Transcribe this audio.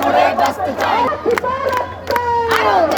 ধরে বাঁচতে চাই। আরও